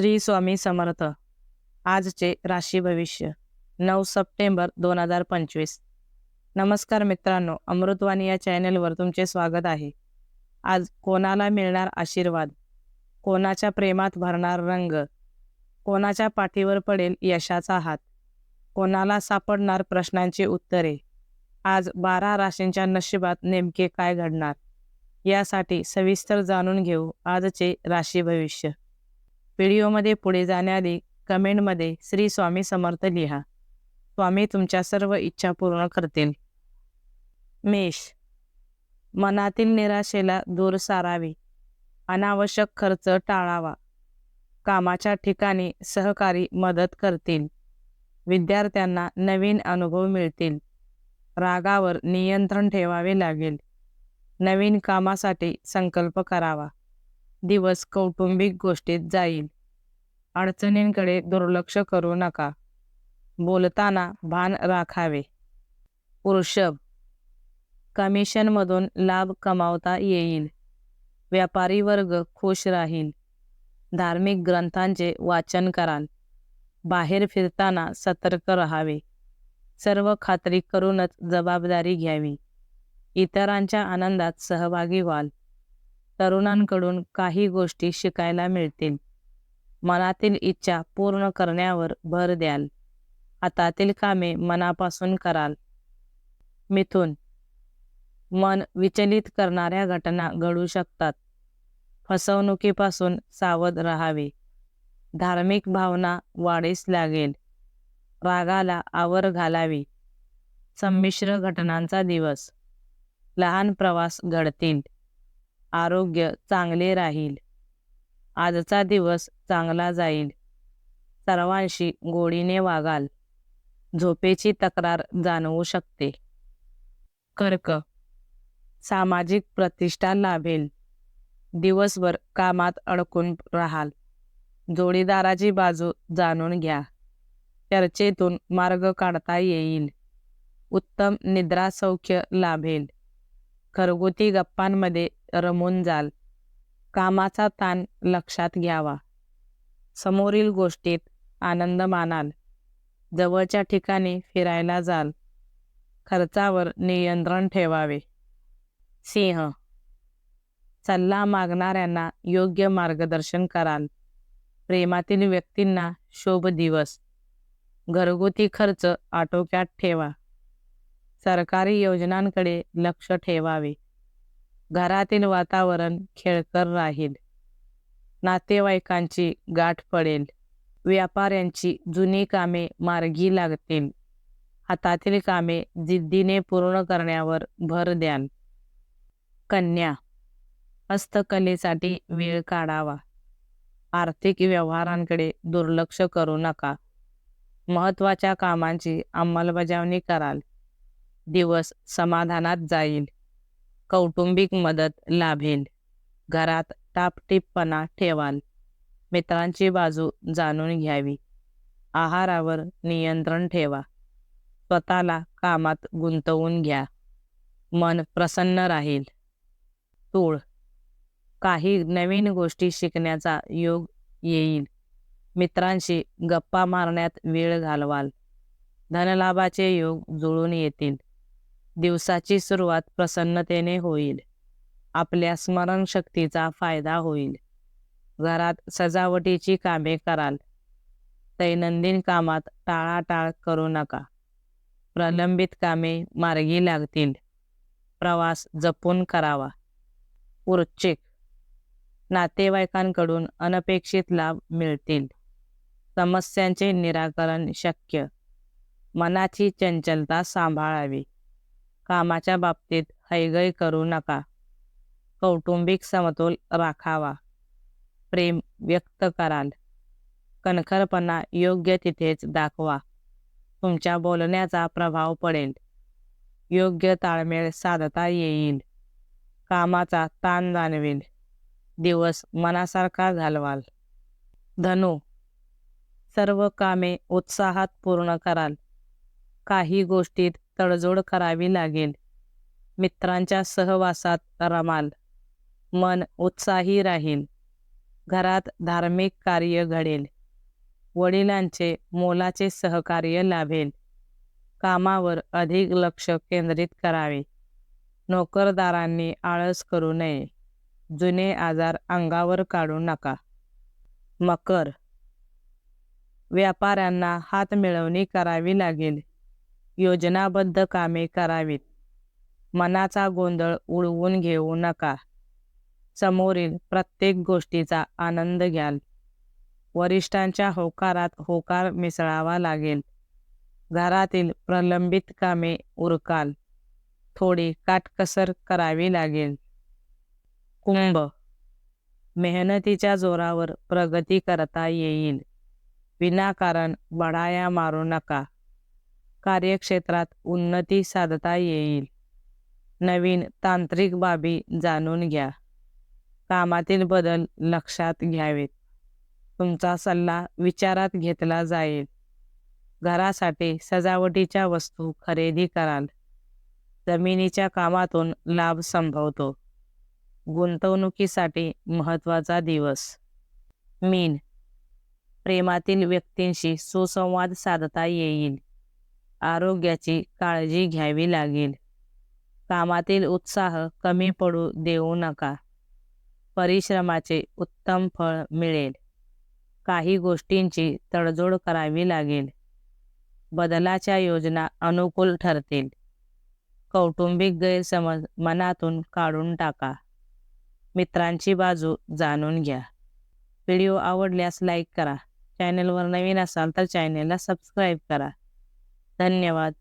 श्री स्वामी समर्थ. आजचे राशी भविष्य नऊ सप्टेंबर दोन हजार पंचवीस. नमस्कार मित्रांनो अमृतवाणी या चॅनेलवर तुमचे स्वागत आहे. आज कोणाला मिळणार आशीर्वाद? कोणाच्या प्रेमात भरणार रंग? कोणाच्या पाठीवर पडेल यशाचा हात? कोणाला सापडणार प्रश्नांची उत्तरे? आज बारा राशींच्या नशिबात नेमके काय घडणार? यासाठी सविस्तर जाणून घेऊ आजचे राशी भविष्य. व्हिडिओमध्ये पुढे जाण्याआधी कमेंटमध्ये श्री स्वामी समर्थ लिहा. स्वामी तुमच्या सर्व इच्छा पूर्ण करतील. मेष. मनातील निराशेला दूर सारावी. अनावश्यक खर्च टाळावा. कामाच्या ठिकाणी सहकारी मदत करतील. विद्यार्थ्यांना नवीन अनुभव मिळतील. रागावर नियंत्रण ठेवावे लागेल. नवीन कामासाठी संकल्प करावा. दिवस कौटुंबिक गोष्टीत जाईल. अडचणींकडे दुर्लक्ष करू नका. बोलताना भान राखावे. वृषभ कमिशनमधून लाभ कमावता येईल. व्यापारी वर्ग खुश राहील. धार्मिक ग्रंथांचे वाचन कराल. बाहेर फिरताना सतर्क राहावे. सर्व खात्री करूनच जबाबदारी घ्यावी. इतरांच्या आनंदात सहभागी व्हाल. तरुणांकडून काही गोष्टी शिकायला मिळतील. मनातील इच्छा पूर्ण करण्यावर भर द्याल. हातातील कामे मनापासून कराल. मिथून. मन विचलित करणाऱ्या घटना घडू शकतात. फसवणुकीपासून सावध राहावे. धार्मिक भावना वाढीस लागेल. रागाला आवर घालावी. संमिश्र घटनांचा दिवस. लहान प्रवास घडतील. आरोग्य चांगले राहील. आजचा दिवस चांगला जाईल. सर्वांशी गोडीने वागाल. झोपेची तक्रार जाणवू शकते. कर्क. सामाजिक प्रतिष्ठा लाभेल. दिवसभर कामात अडकून राहाल. जोडीदाराची बाजू जाणून घ्या. चर्चेतून मार्ग काढता येईल. उत्तम निद्रा सौख्य लाभेल. घरगुती गप्पांमध्ये रमून जाल. कामाचा ताण लक्षात घ्यावा. समोरील गोष्टीत आनंद मानाल. जवळच्या ठिकाणी फिरायला जाल. खर्चावर नियंत्रण ठेवावे. सिंह. सल्ला मागणाऱ्यांना योग्य मार्गदर्शन कराल. प्रेमातील व्यक्तींना शुभ दिवस. घरगुती खर्च आटोक्यात ठेवा. सरकारी योजनांकडे लक्ष ठेवावे. घरातील वातावरण खेळकर राहील. नातेवाईकांची गाठ पडेल. व्यापाऱ्यांची जुनी कामे मार्गी लागतील. हातातील कामे जिद्दीने पूर्ण करण्यावर भर द्याल. कन्या हस्तकलेसाठी वेळ काढावा. आर्थिक व्यवहारांकडे दुर्लक्ष करू नका. महत्त्वाच्या कामांची अंमलबजावणी कराल. दिवस समाधानात जाईल. कौटुंबिक मदत लाभेल. घरात टापटीपणा ठेवाल. मित्रांची बाजू जाणून घ्यावी. आहारावर नियंत्रण ठेवा. स्वतःला कामात गुंतवून घ्या. मन प्रसन्न राहील. तूळ. काही नवीन गोष्टी शिकण्याचा योग येईल. मित्रांशी गप्पा मारण्यात वेळ घालवाल. धनलाभाचे योग जुळून येतील. दिवसाची सुरुवात प्रसन्नतेने होईल. आपल्या स्मरणशक्तीचा फायदा होईल. घरात सजावटीची कामे कराल. दैनंदिन कामात टाळाटाळ करू नका. प्रलंबित कामे मार्गी लागतील. प्रवास जपून करावा. वृश्चिक. नातेवाईकांकडून अनपेक्षित लाभ मिळतील. समस्यांचे निराकरण शक्य. मनाची चंचलता सांभाळावी. कामाच्या बाबतीत हैगय करू नका. कौटुंबिक समतोल राखावा. प्रेम व्यक्त कराल. कणखरपणा योग्य तिथेच दाखवा. तुमच्या बोलण्याचा प्रभाव पडेल. योग्य ताळमेळ साधता येईल. कामाचा ताण जाणवेल. दिवस मनासारखा घालवाल. धनु सर्व कामे उत्साहात पूर्ण कराल. काही गोष्टीत तडजोड करावी लागेल. मित्रांच्या सहवासात रमाल. मन उत्साही राहील. घरात धार्मिक कार्य घडेल. वडिलांचे मोलाचे सहकार्य लाभेल. कामावर अधिक लक्ष केंद्रित करावे. नोकरदारांनी आळस करू नये. जुने आजार अंगावर काढू नका. मकर. व्यापाऱ्यांना हात मिळवणी करावी लागेल. योजनाबद्ध कामे करावीत. मनाचा गोंधळ उडवून घेऊ नका. समोरील प्रत्येक गोष्टीचा आनंद घ्याल. वरिष्ठांच्या होकारात होकार मिसळावा लागेल. घरातील प्रलंबित कामे उरकाल. थोडी काटकसर करावी लागेल. कुंभ. मेहनतीच्या जोरावर प्रगती करता येईल. विनाकारण बढाया मारू नका. कार्यक्षेत्रात उन्नती साधता येईल. नवीन तांत्रिक बाबी जाणून घ्या. कामातील बदल लक्षात घ्यावेत. तुमचा सल्ला विचारात घेतला जाईल. घरासाठी सजावटीच्या वस्तू खरेदी कराल. जमिनीच्या कामातून लाभ संभवतो. गुंतवणुकीसाठी महत्त्वाचा दिवस. मीन. प्रेमातील व्यक्तींशी सुसंवाद साधता येईल. आरोग्याची काळजी घ्यावी लागेल. कामातील उत्साह कमी पडू देऊ नका. परिश्रमाचे उत्तम फळ मिळेल. काही गोष्टींची तडजोड करावी लागेल. बदलाच्या योजना अनुकूल ठरतील. कौटुंबिक गैरसमज मनातून काढून टाका. मित्रांची बाजू जाणून घ्या. व्हिडिओ आवडल्यास लाईक करा. चॅनलवर नवीन असाल तर चॅनेलला सबस्क्राईब करा. धन्यवाद.